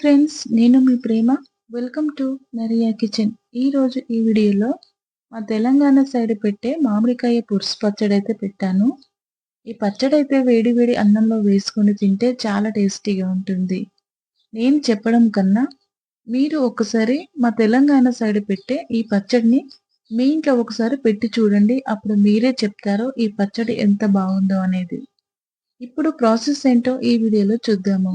Friends నేను మీ ప్రేమ. వెల్కమ్ టు నరియా కిచెన్ ఈరోజు ఈ వీడియోలో మా తెలంగాణ సైడ్ పెట్టే మామిడికాయ పురుసు పచ్చడి అయితే పెట్టాను. ఈ పచ్చడి అయితే వేడి వేడి అన్నంలో వేసుకొని తింటే చాలా టేస్టీగా ఉంటుంది. నేను చెప్పడం కన్నా మీరు ఒకసారి మా తెలంగాణ సైడ్ పెట్టే ఈ పచ్చడిని మీ ఇంట్లో ఒకసారి పెట్టి చూడండి. అప్పుడు మీరే చెప్తారో ఈ పచ్చడి ఎంత బాగుందో అనేది. ఇప్పుడు ప్రాసెస్ ఏంటో ఈ వీడియోలో చూద్దాము.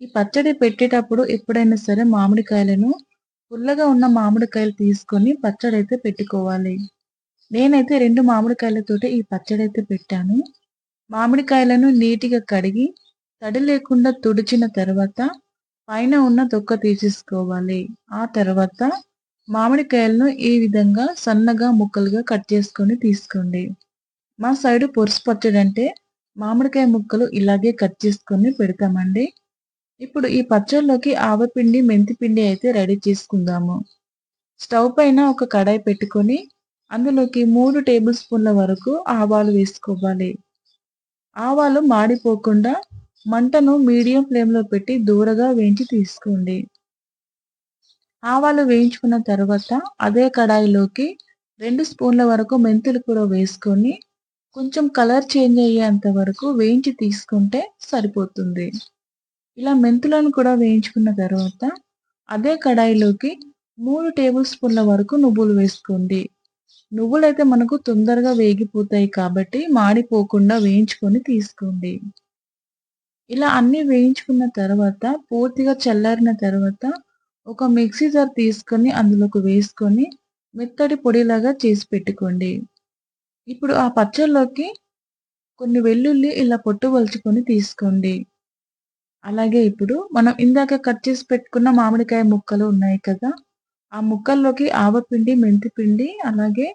ఈ పచ్చడి పెట్టేటప్పుడు ఎప్పుడైనా సరే మామిడికాయలను పుల్లగా ఉన్న మామిడికాయలు తీసుకొని పచ్చడి అయితే పెట్టుకోవాలి. నేనైతే రెండు మామిడికాయలతోటి ఈ పచ్చడి అయితే పెట్టాను. మామిడికాయలను నీటిగా కడిగి తడి లేకుండా తుడిచిన తర్వాత పైన ఉన్న తొక్క తీసేసుకోవాలి. ఆ తర్వాత మామిడికాయలను ఈ విధంగా సన్నగా ముక్కలుగా కట్ చేసుకొని తీసుకోండి. మా సైడు పొరుసు పచ్చడి అంటే మామిడికాయ ముక్కలు ఇలాగే కట్ చేసుకొని పెడతామండి. ఇప్పుడు ఈ పచ్చళ్ళలోకి ఆవపిండి మెంతిపిండి అయితే రెడీ చేసుకుందాము. స్టవ్ పైన ఒక కడాయి పెట్టుకొని అందులోకి మూడు టేబుల్ స్పూన్ల వరకు ఆవాలు వేసుకోవాలి. ఆవాలు మాడిపోకుండా మంటను మీడియం ఫ్లేమ్లో పెట్టి దూరగా వేయించి తీసుకోండి. ఆవాలు వేయించుకున్న తర్వాత అదే కడాయిలోకి రెండు స్పూన్ల వరకు మెంతులు కూడా వేసుకొని కొంచెం కలర్ చేంజ్ అయ్యేంత వరకు వేయించి తీసుకుంటే సరిపోతుంది. ఇలా మెంతులను కూడా వేయించుకున్న తర్వాత అదే కడాయిలోకి మూడు టేబుల్ స్పూన్ల వరకు నువ్వులు వేసుకోండి. నువ్వులైతే మనకు తొందరగా వేగిపోతాయి కాబట్టి మాడిపోకుండా వేయించుకొని తీసుకోండి. ఇలా అన్ని వేయించుకున్న తర్వాత పూర్తిగా చల్లారిన తర్వాత ఒక మిక్సీ జార్ తీసుకొని అందులోకి వేసుకొని మెత్తటి పొడిలాగా చేసి పెట్టుకోండి. ఇప్పుడు ఆ పచ్చళ్ళలోకి కొన్ని వెల్లుల్లి ఇలా పొట్టు వలుచుకొని తీసుకోండి. అలాగే ఇప్పుడు మనం ఇందాక కట్ చేసి పెట్టుకున్న మామిడికాయ ముక్కలు ఉన్నాయి కదా ఆ ముక్కల్లోకి ఆవపిండి మెంతిపిండి అలాగే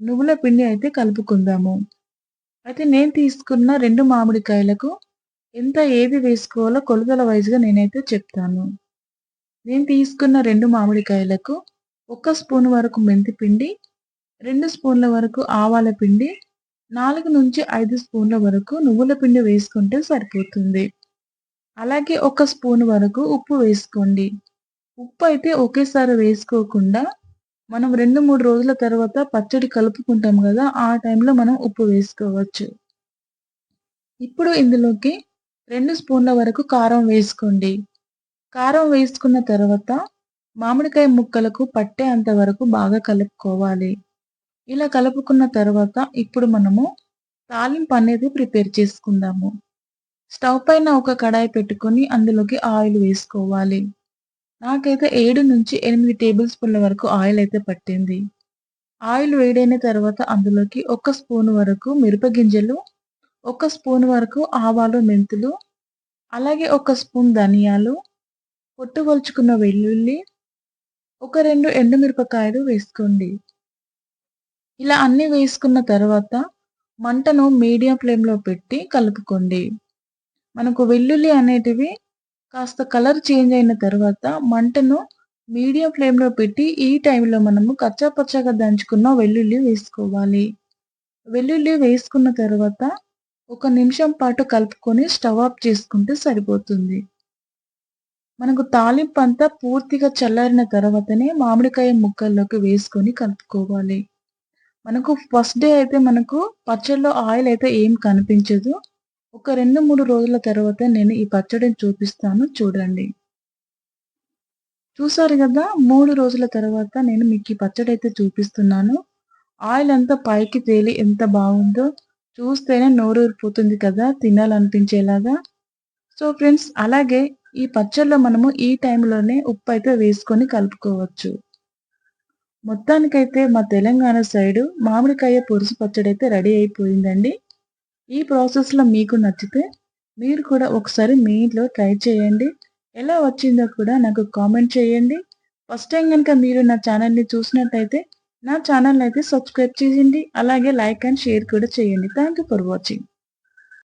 నువ్వుల పిండి అయితే కలుపుకుందాము. అయితే నేను తీసుకున్న రెండు మామిడికాయలకు ఎంత ఏది వేసుకోవాలో కొలతల వైజ్గా నేనైతే చెప్తాను. నేను తీసుకున్న రెండు మామిడికాయలకు ఒక స్పూన్ వరకు మెంతిపిండి రెండు స్పూన్ల వరకు ఆవాల పిండి నాలుగు నుంచి ఐదు స్పూన్ల వరకు నువ్వుల పిండి వేసుకుంటే సరిపోతుంది. అలాగే ఒక స్పూన్ వరకు ఉప్పు వేసుకోండి. ఉప్పు అయితే ఒకేసారి వేసుకోకుండా మనం రెండు మూడు రోజుల తర్వాత పచ్చడి కలుపుకుంటాం కదా ఆ టైంలో మనం ఉప్పు వేసుకోవచ్చు. ఇప్పుడు ఇందులోకి రెండు స్పూన్ల వరకు కారం వేసుకోండి. కారం వేసుకున్న తర్వాత మామిడికాయ ముక్కలకు పట్టే అంత వరకు బాగా కలుపుకోవాలి. ఇలా కలుపుకున్న తర్వాత ఇప్పుడు మనము తాలింపు అనేది ప్రిపేర్ చేసుకుందాము. స్టవ్ పైన ఒక కడాయి పెట్టుకొని అందులోకి ఆయిల్ వేసుకోవాలి. నాకైతే ఏడు నుంచి ఎనిమిది టేబుల్ స్పూన్ల వరకు ఆయిల్ అయితే పట్టింది. ఆయిల్ వేడైన తర్వాత అందులోకి ఒక స్పూన్ వరకు మిరపగింజలు ఒక స్పూన్ వరకు ఆవాలు మెంతులు అలాగే ఒక స్పూన్ ధనియాలు పొట్టుకొల్చుకున్న వెల్లుల్లి ఒక రెండు ఎండుమిరపకాయలు వేసుకోండి. ఇలా అన్నీ వేసుకున్న తర్వాత మంటను మీడియం ఫ్లేమ్లో పెట్టి కలుపుకోండి. మనకు వెల్లుల్లి అనేటివి కాస్త కలర్ చేంజ్ అయిన తర్వాత మంటను మీడియం ఫ్లేమ్లో పెట్టి ఈ టైంలో మనము కచ్చాపచ్చాగా దంచుకున్న వెల్లుల్లి వేసుకోవాలి. వెల్లుల్లి వేసుకున్న తర్వాత ఒక నిమిషం పాటు కలుపుకొని స్టవ్ ఆఫ్ చేసుకుంటే సరిపోతుంది. మనకు తాలింపు అంతా పూర్తిగా చల్లారిన తర్వాతనే మామిడికాయ ముక్కల్లోకి వేసుకొని కలుపుకోవాలి. మనకు ఫస్ట్ డే అయితే మనకు పచ్చళ్ళలో ఆయిల్ అయితే ఏం కనిపించదు. ఒక రెండు మూడు రోజుల తర్వాత నేను ఈ పచ్చడిని చూపిస్తాను చూడండి. చూసారు కదా మూడు రోజుల తర్వాత నేను మీకు ఈ పచ్చడి అయితే చూపిస్తున్నాను. ఆయిల్ అంతా పైకి తేలి ఎంత బాగుందో చూస్తేనే నోరూరిపోతుంది కదా తినాలనిపించేలాగా. సో ఫ్రెండ్స్ అలాగే ఈ పచ్చడిలో మనము ఈ టైంలోనే ఉప్పు అయితే వేసుకొని కలుపుకోవచ్చు. మొత్తానికైతే మా తెలంగాణ సైడు మామిడికాయ పొరుసు పచ్చడి అయితే రెడీ అయిపోయిందండి. ఈ ప్రాసెస్లో మీకు నచ్చితే మీరు కూడా ఒకసారి మీ ఇంట్లో ట్రై చేయండి. ఎలా వచ్చిందో కూడా నాకు కామెంట్ చేయండి. ఫస్ట్ టైం కనుక మీరు నా ఛానల్ని చూసినట్టయితే నా ఛానల్ అయితే సబ్స్క్రైబ్ చేయండి. అలాగే లైక్ అండ్ షేర్ కూడా చేయండి. Thank for watching